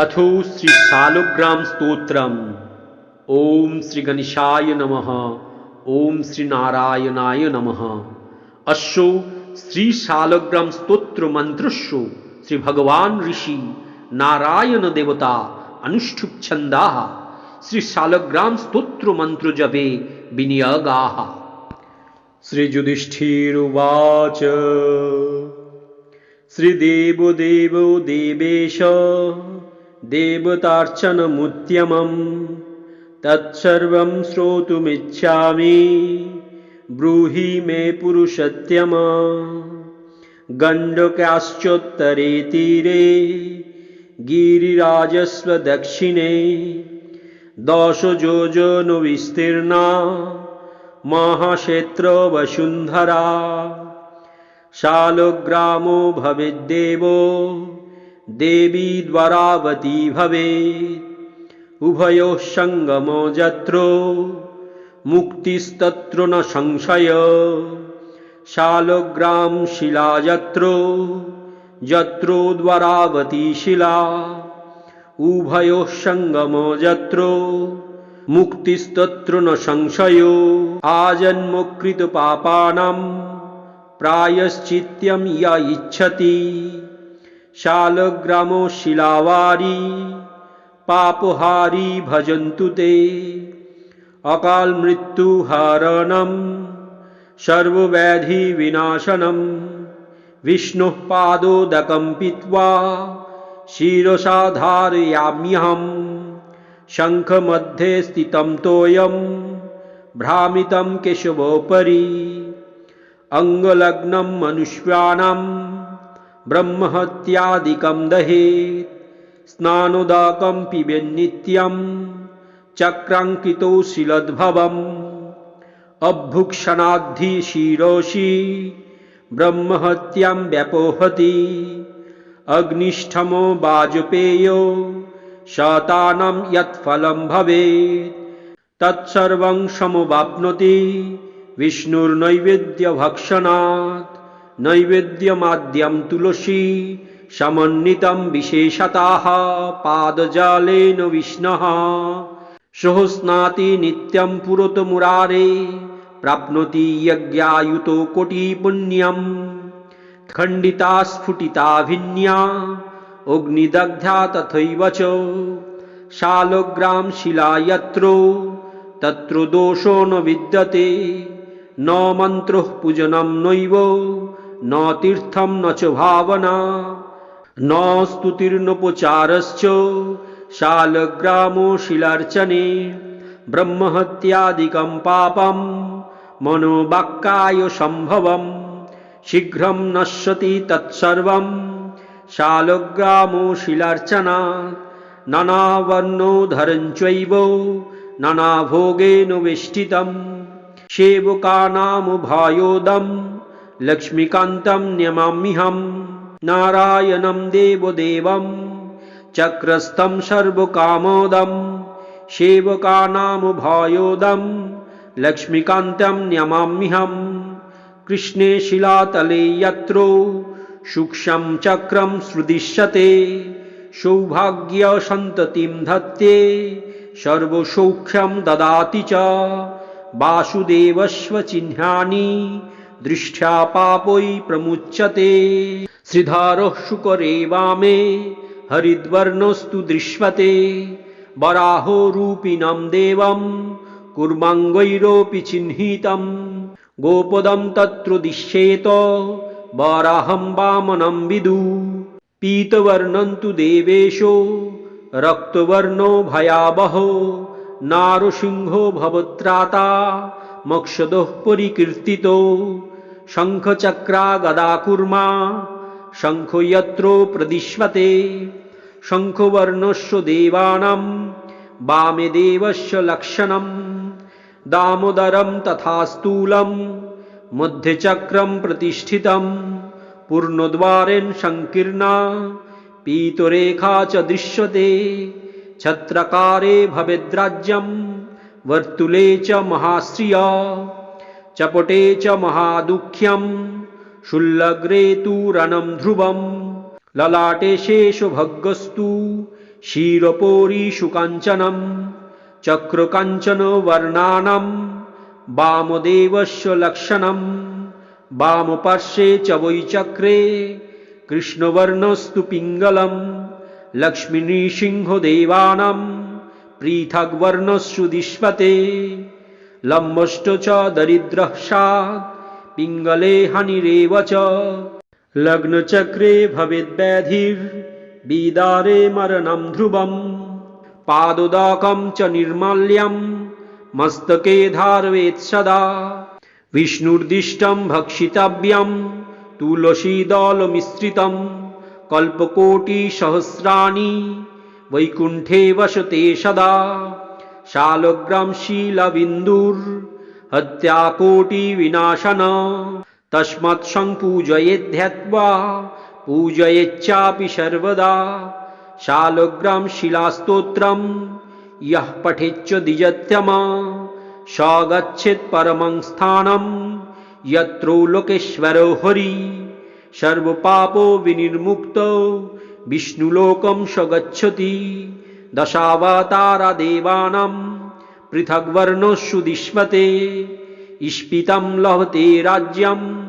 अथो श्री सालुग्राम स्त्रोत्र ओम श्री गणेशाय नम। ओम श्री नारायणाय नम। अशो श्री शालग्राम स्त्रोत्र मंत्रो श्री भगवान ऋषि नारायण देवता अनुष्ठुप छंदा श्री सालग्राम स्त्रोत्र मंत्र जबे विनियगा। श्री युधिष्ठिर्वाच। श्रीदेव देव देवेश। देवतार्चनमुद्यमम् तत्सर्वं श्रोतुमिच्छामि ब्रूहि मे पुरुषत्यम गण्डकाश्चोत्तरे तीरे गिरिराजस्व दक्षिणे दशयोजनो विस्तीर्णा महाक्षेत्रवसुन्धरा शालग्रामो भवेद्देवो দেবী দ্বারাবতী ভবে। উভয় সঙ্গম যত্র, মুক্তিস্তত্র ন সংশয়। শালগ্রাম শিলাযত্র যত্র দ্বারাবতী শিলা। উভয় সঙ্গম যত্র, মুক্তিস্তত্র ন সংশয়। আজন্মকৃত পাপানাম, প্রায়শ্চিত্যম ইয়া ইচ্ছতি। शालग्रामो शिलावारी, पापहारी भजन्तु ते। अकालमृत्युहरणं, सर्वव्याधिविनाशनं, विष्णुः पादोदकं पीत्वा धारयाम्यहम् शङ्खमध्ये स्थितं तोयं, भ्रामितं केशवोपरि, अङ्गलग्नं मनुष्याणां ব্রহ্মহত্যাদিকম দহেত স্নানোদাকম পিবেন নিত্যম চক্রাঙ্কিত শিলদ্ভবম অভ্যুক্ষণাদ্ধি শিরোষি ব্রহ্মহত্যাম ব্যপহতি অগ্নিষ্ঠম বাজপেয় শতানাম ইয়ৎফলম ভবেত তৎসর্বং সমবাপ্নতি বিষ্ণুর্নৈবেদ্য ভক্ষণাৎ নৈবেদ্যমাদ্যম তুলসী সমন্বিতম বিশেষতাহ পাদজালেন বিষ্ণহ সহস্নাতি নিত্যম পুরত মুরারে প্রাপ্নতি যজ্ঞায়ুত কোটি পুণ্যম খণ্ডিতা স্ফুটিতা ভিন্যা অগ্নিদগ্ধা তথৈব চ শালগ্রাম শিলায়ত্র তত্র দোষো ন বিদ্যতে ন মন্ত্র পূজনম নৈব ন তীর্থম নচ ভাবনা ন স্তুতির্নোপচারশ্চ শালগ্রামো শিলার্চনে ব্রহ্মহত্যাদিকম পাপম মনোবাক্কায় সম্ভবম শীঘ্রম নশ্যতি তৎসর্বম শালগ্রামো শিলার্চনা নানাবর্ণো ধরঞ্চৈব নানাভোগেন বেষ্টিতম সেবকানামুভয়োদম लक्ष्मीकान्तं न्यमाम्यहं नारायणं देवदेवं चक्रस्थं सर्वकामोदं सेवकानामुभायोदं लक्ष्मीकान्तं न्यमाम्यहम् कृष्णे शिलातले यत्रो सूक्ष्मं चक्रं सृदिश्यते सौभाग्यसन्ततिं धत्ते सर्वसौख्यं ददाति च वासुदेवस्वचिह्नानि দৃষ্টা পাপই প্রমুচ্যতে শ্রীধারঃ শুকরে বামে হরিদ্বর্ণস্তু দৃশ্যতে বরাহো রূপিণম দেবম, কুর্মাঙ্গৈরপি চিহ্নিতম। গোপদম তত্র দিশ্যেত, বরাহম বামনম বিদু। পীতবর্ণন্তু দেবেশো, রক্তবর্ণো ভয়াবহ, নারসিংহ ভবত্রাতা, মক্ষদঃ পরিকীর্তিত। परिकीर्तितो शङ्खचक्रा गदाकुर्मा शङ्खो यत्रो प्रदिश्यते शङ्खवर्णस्य देवानां वामे देवस्य लक्षणम् दामोदरं तथा स्थूलं मध्यचक्रं प्रतिष्ठितं पूर्णद्वारेण सङ्कीर्णा पीतरेखा च दृश्यते छत्रकारे भवेद्राज्यं वर्तुले च महाश्रिया चपटे च महादुःख्यं शुल्लग्रे तु रणं ध्रुवं ललाटे शेषभग्गस्तु क्षीरपोरीषु काञ्चनं चक्रकाञ्चनवर्णानां वामदेवस्य लक्षणं वामपार्श्वे च वैचक्रे कृष्णवर्णस्तु पिङ्गलं लक्ष्मीनृसिंहदेवानां पृथग्वर्णस्सु दिश्वते लम्बश्च च दरिद्रः स्यात् पिङ्गले हनिरेव च लग्नचक्रे भवेद्व्याधिर्विदारे मरणं ध्रुवम् पादोदकं च निर्मल्यं मस्तके धारयेत् सदा विष्णुर्दिष्टं भक्षितव्यं तुलसीदलमिश्रितं कल्पकोटिसहस्राणि वैकुण्ठे वसते सदा शालग्रां शीलबिन्दुर्हत्याकोटिविनाशन तस्मात् सम्पूजयेद्ध्यात्वा पूजयेच्चापि सर्वदा शालग्रां शिलास्तोत्रं यः पठेच्च द्विजत्यमा स गच्छेत् परमं स्थानं यत्रो लोकेश्वरो हरि सर्वपापो विनिर्मुक्तो विष्णुलोकं स गच्छति दशावतारदेवानां पृथग्वर्णस्सु दिश्वते इष्पितं लभते राज्यं,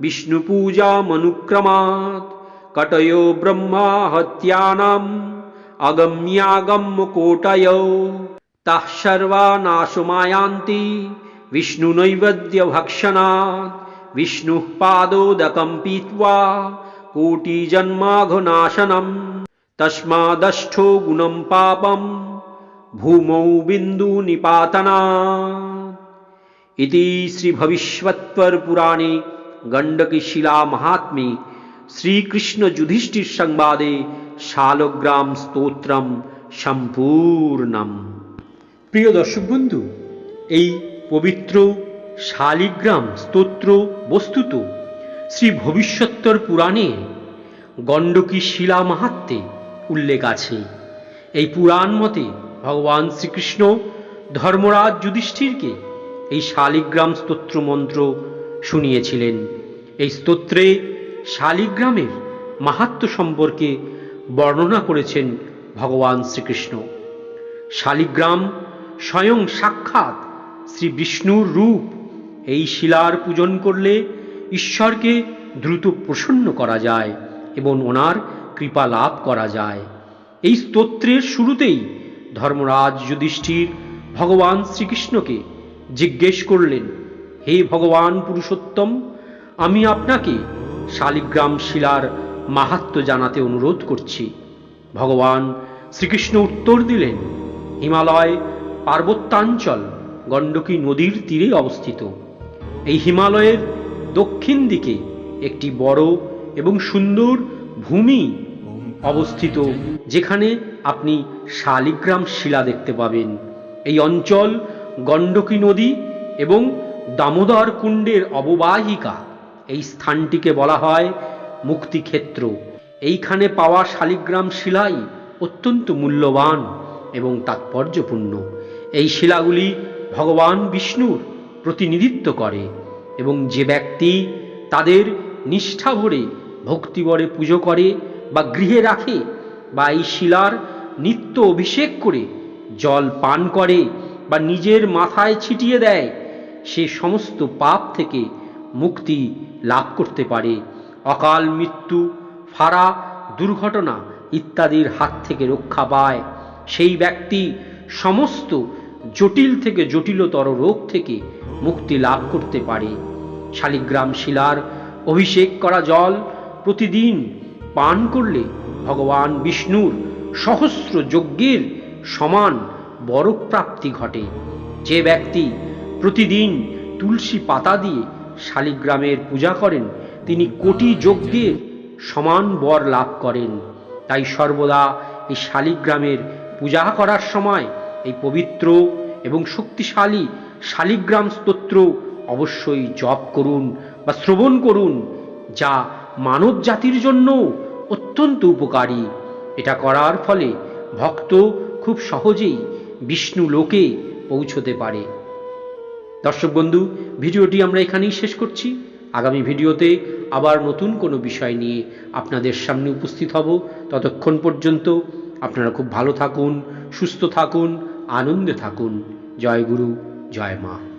विष्णुपूजामनुक्रमात्, कटयो ब्रह्मा हत्यानाम् अगम्यागम्यकोटयो ताः सर्वा नाशमायान्ति, विष्णुनैवेद्यभक्षणात्, विष्णुः पादोदकं पीत्वा, कोटिजन्माघनाशनम्। তস্মাদষ্ঠো গুণম পাপম ভূমৌ বিন্দু নিপাতনা ইতি শ্রী ভবিষ্যৎপর পুরাণে গণ্ডকী শিলা মহাত্মে শ্রীকৃষ্ণ যুধিষ্ঠির সংবাদে শালগ্রাম স্তোত্রম সম্পূর্ণম প্রিয় দর্শক বন্ধু, এই পবিত্র শালিগ্রাম স্তোত্র বস্তুত শ্রী ভবিষ্যত্তর পুরাণে গণ্ডকী শিলা মাহাত্মে উল্লেখ আছে। এই পুরাণ মতে ভগবান শ্রীকৃষ্ণ ধর্মরাজ যুধিষ্ঠিরকে এই শালিগ্রাম স্তোত্র মন্ত্র শুনিয়েছিলেন। এই স্তোত্রে শালিগ্রামের মাহাত্ম সম্পর্কে বর্ণনা করেছেন ভগবান শ্রীকৃষ্ণ। শালিগ্রাম স্বয়ং সাক্ষাৎ শ্রী বিষ্ণুর রূপ। এই শিলার পূজন করলে ঈশ্বরকে দ্রুত প্রসন্ন করা যায় এবং ওনার কৃপা লাভ করা যায়। এই স্তোত্রের শুরুতেই ধর্মরাজ যুধিষ্ঠির ভগবান শ্রীকৃষ্ণকে জিজ্ঞেস করলেন, হে ভগবান পুরুষোত্তম, আমি আপনাকে শালিগ্রাম শিলার মাহাত্ম জানাতে অনুরোধ করছি। ভগবান শ্রীকৃষ্ণ উত্তর দিলেন, হিমালয় পার্বত্যাঞ্চল গণ্ডকী নদীর তীরে অবস্থিত। এই হিমালয়ের দক্ষিণ দিকে একটি বড় এবং সুন্দর ভূমি অবস্থিত, যেখানে আপনি শালিগ্রাম শিলা দেখতে পাবেন। এই অঞ্চল গণ্ডকী নদী এবং দামোদর কুণ্ডের অববাহিকা। এই স্থানটিকে বলা হয় মুক্তিক্ষেত্র। এইখানে পাওয়া শালিগ্রাম শিলাই অত্যন্ত মূল্যবান এবং তাৎপর্যপূর্ণ। এই শিলাগুলি ভগবান বিষ্ণুর প্রতিনিধিত্ব করে এবং যে ব্যক্তি তাদের নিষ্ঠা ভরে ভক্তিবরে পুজো করে বা গৃহে রাখে বা এই শিলার নিত্য অভিষেক করে জল পান করে বা নিজের মাথায় ছিটিয়ে দেয়, সে সমস্ত পাপ থেকে মুক্তি লাভ করতে পারে। অকাল মৃত্যু ফাড়া দুর্ঘটনা ইত্যাদির হাত থেকে রক্ষা পায়। সেই ব্যক্তি সমস্ত জটিল থেকে জটিলতর রোগ থেকে মুক্তি লাভ করতে পারে। শালিগ্রাম শিলার অভিষেক করা জল প্রতিদিন পান করলে ভগবান বিষ্ণুর সহস্র যজ্ঞের সমান বরফ প্রাপ্তি ঘটে। যে ব্যক্তি প্রতিদিন তুলসী পাতা দিয়ে শালিগ্রামের পূজা করেন, তিনি কোটি যজ্ঞের সমান বর লাভ করেন। তাই সর্বদা এই শালিগ্রামের পূজা করার সময় এই পবিত্র এবং শক্তিশালী শালিগ্রাম স্তোত্র অবশ্যই জপ করুন বা শ্রবণ করুন, যা মানব জাতির জন্য অত্যন্ত উপকারী। এটা করার ফলে ভক্ত খুব সহজেই বিষ্ণু লোকে পৌঁছতে পারে। দর্শক বন্ধু, ভিডিওটি আমরা এখানেই শেষ করছি। আগামী ভিডিওতে আবার নতুন কোনো বিষয় নিয়ে আপনাদের সামনে উপস্থিত হব। ততক্ষণ পর্যন্ত আপনারা খুব ভালো থাকুন, সুস্থ থাকুন, আনন্দে থাকুন। জয় গুরু, জয় মা।